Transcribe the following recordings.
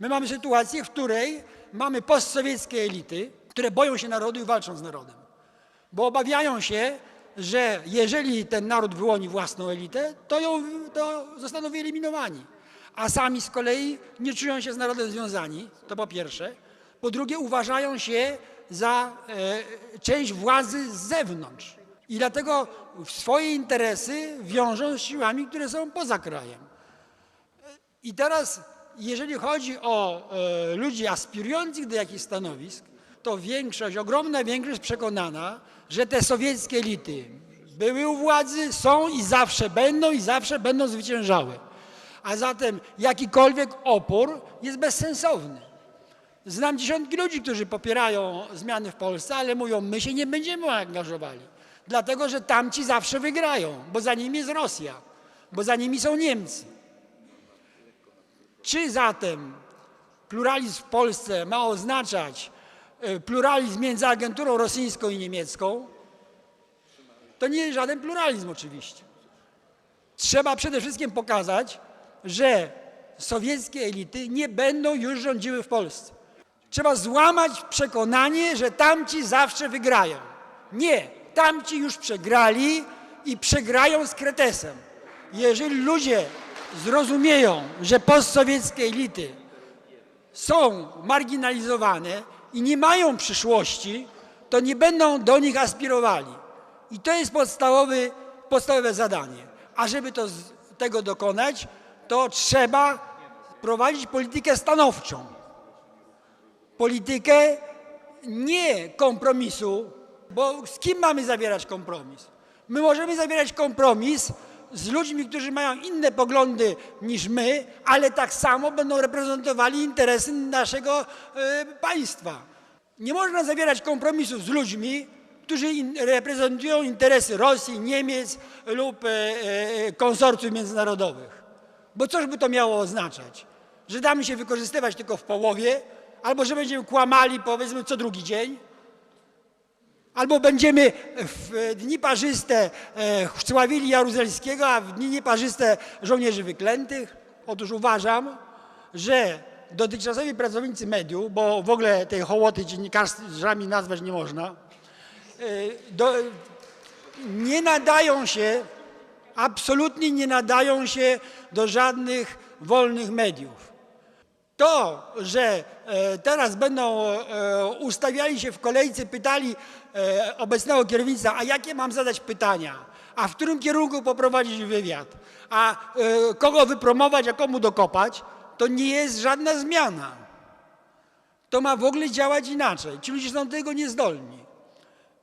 My mamy sytuację, w której mamy postsowieckie elity, które boją się narodu i walczą z narodem. Bo obawiają się, że jeżeli ten naród wyłoni własną elitę, to, ją, to zostaną wyeliminowani. A sami z kolei nie czują się z narodem związani, to po pierwsze. Po drugie, uważają się za e, część władzy z zewnątrz. I dlatego swoje interesy wiążą z siłami, które są poza krajem. I teraz, jeżeli chodzi o e, ludzi aspirujących do jakichś stanowisk, to większość, ogromna większość przekonana, że te sowieckie elity były u władzy, są i zawsze będą i zawsze będą zwyciężały. A zatem jakikolwiek opór jest bezsensowny. Znam dziesiątki ludzi, którzy popierają zmiany w Polsce, ale mówią, my się nie będziemy angażowali. Dlatego, że tamci zawsze wygrają, bo za nimi jest Rosja, bo za nimi są Niemcy. Czy zatem pluralizm w Polsce ma oznaczać e, pluralizm między agenturą rosyjską i niemiecką? To nie jest żaden pluralizm oczywiście. Trzeba przede wszystkim pokazać, że sowieckie elity nie będą już rządziły w Polsce. Trzeba złamać przekonanie, że tamci zawsze wygrają. Nie, tamci już przegrali i przegrają z kretesem. Jeżeli ludzie zrozumieją, że postsowieckie elity są marginalizowane i nie mają przyszłości, to nie będą do nich aspirowali. I to jest podstawowy, podstawowe zadanie. A żeby to, tego dokonać, to trzeba prowadzić politykę stanowczą. Politykę nie kompromisu, bo z kim mamy zawierać kompromis? My możemy zawierać kompromis z ludźmi, którzy mają inne poglądy niż my, ale tak samo będą reprezentowali interesy naszego e, państwa. Nie można zawierać kompromisów z ludźmi, którzy reprezentują interesy Rosji, Niemiec lub e, e, konsorcjów międzynarodowych. Bo cóż by to miało oznaczać? Że damy się wykorzystywać tylko w połowie, albo że będziemy kłamali powiedzmy co drugi dzień? Albo będziemy w dni parzyste e, sławili Jaruzelskiego, a w dni nieparzyste żołnierzy wyklętych? Otóż uważam, że dotychczasowi pracownicy mediów, bo w ogóle tej hołoty dziennikarzami nazwać nie można, e, do, nie nadają się, absolutnie nie nadają się do żadnych wolnych mediów. To, że e, teraz będą e, ustawiali się w kolejce, pytali e, obecnego kierownictwa, a jakie mam zadać pytania, a w którym kierunku poprowadzić wywiad, a kogo wypromować, a komu dokopać, to nie jest żadna zmiana. To ma w ogóle działać inaczej. Ci ludzie są do tego niezdolni.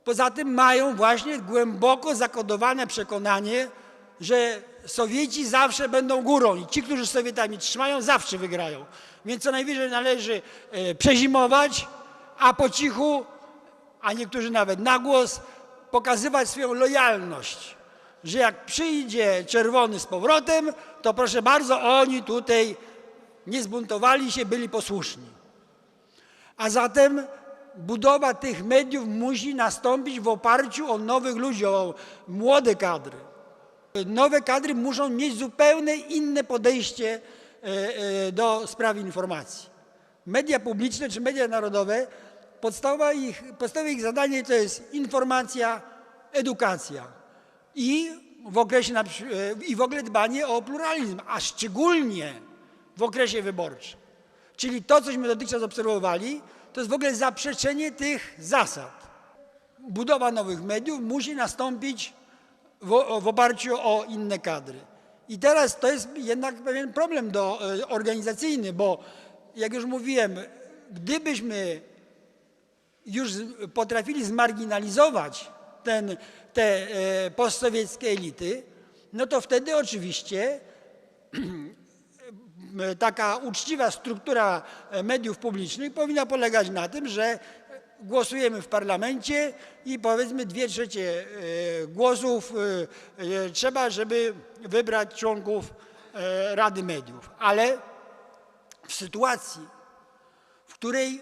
Poza tym mają właśnie głęboko zakodowane przekonanie, że Sowieci zawsze będą górą i ci, którzy Sowietami trzymają, zawsze wygrają. Więc co najwyżej należy e, przezimować, a po cichu, a niektórzy nawet na głos, pokazywać swoją lojalność. Że jak przyjdzie czerwony z powrotem, to proszę bardzo, oni tutaj nie zbuntowali się, byli posłuszni. A zatem budowa tych mediów musi nastąpić w oparciu o nowych ludzi, o młode kadry. Nowe kadry muszą mieć zupełnie inne podejście e, e, do spraw informacji. Media publiczne czy media narodowe, podstawowe ich, ich zadanie to jest informacja, edukacja i w, okresie, e, i w ogóle dbanie o pluralizm, a szczególnie w okresie wyborczym. Czyli to, cośmy dotychczas obserwowali, to jest w ogóle zaprzeczenie tych zasad. Budowa nowych mediów musi nastąpić w, w oparciu o inne kadry. I teraz to jest jednak pewien problem do, e, organizacyjny, bo jak już mówiłem, gdybyśmy już potrafili zmarginalizować ten, te e, postsowieckie elity, no to wtedy oczywiście taka uczciwa struktura mediów publicznych powinna polegać na tym, że głosujemy w parlamencie i powiedzmy dwie trzecie e, głosów e, e, trzeba, żeby wybrać członków Rady Mediów. Ale w sytuacji, w której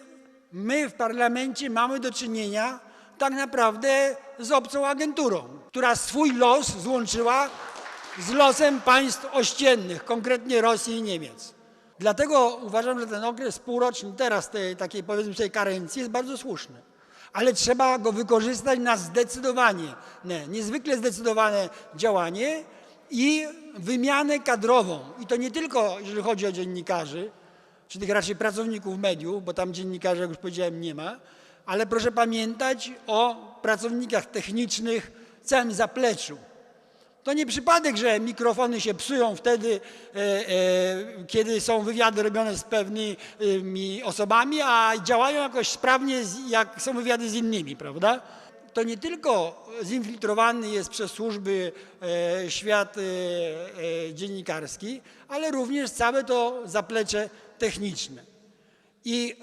my w parlamencie mamy do czynienia tak naprawdę z obcą agenturą, która swój los złączyła z losem państw ościennych, konkretnie Rosji i Niemiec. Dlatego uważam, że ten okres półroczny teraz tej takiej powiedzmy sobie karencji jest bardzo słuszny. Ale trzeba go wykorzystać na zdecydowanie, nie, niezwykle zdecydowane działanie i wymianę kadrową. I to nie tylko jeżeli chodzi o dziennikarzy, czy tych raczej pracowników mediów, bo tam dziennikarzy, jak już powiedziałem, nie ma, ale proszę pamiętać o pracownikach technicznych, całym zapleczu. To nie przypadek, że mikrofony się psują wtedy, e, e, kiedy są wywiady robione z pewnymi osobami, a działają jakoś sprawnie, jak są wywiady z innymi, prawda? To nie tylko zinfiltrowany jest przez służby e, świat dziennikarski, ale również całe to zaplecze techniczne. I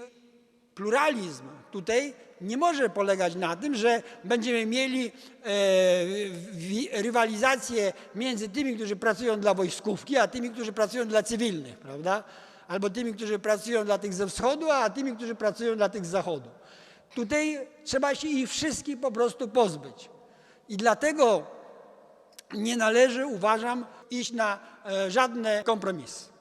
pluralizm tutaj nie może polegać na tym, że będziemy mieli e, rywalizację między tymi, którzy pracują dla wojskówki, a tymi, którzy pracują dla cywilnych, prawda? Albo tymi, którzy pracują dla tych ze wschodu, a tymi, którzy pracują dla tych z zachodu. Tutaj trzeba się ich wszystkich po prostu pozbyć. I dlatego nie należy, uważam, iść na e, żadne kompromisy.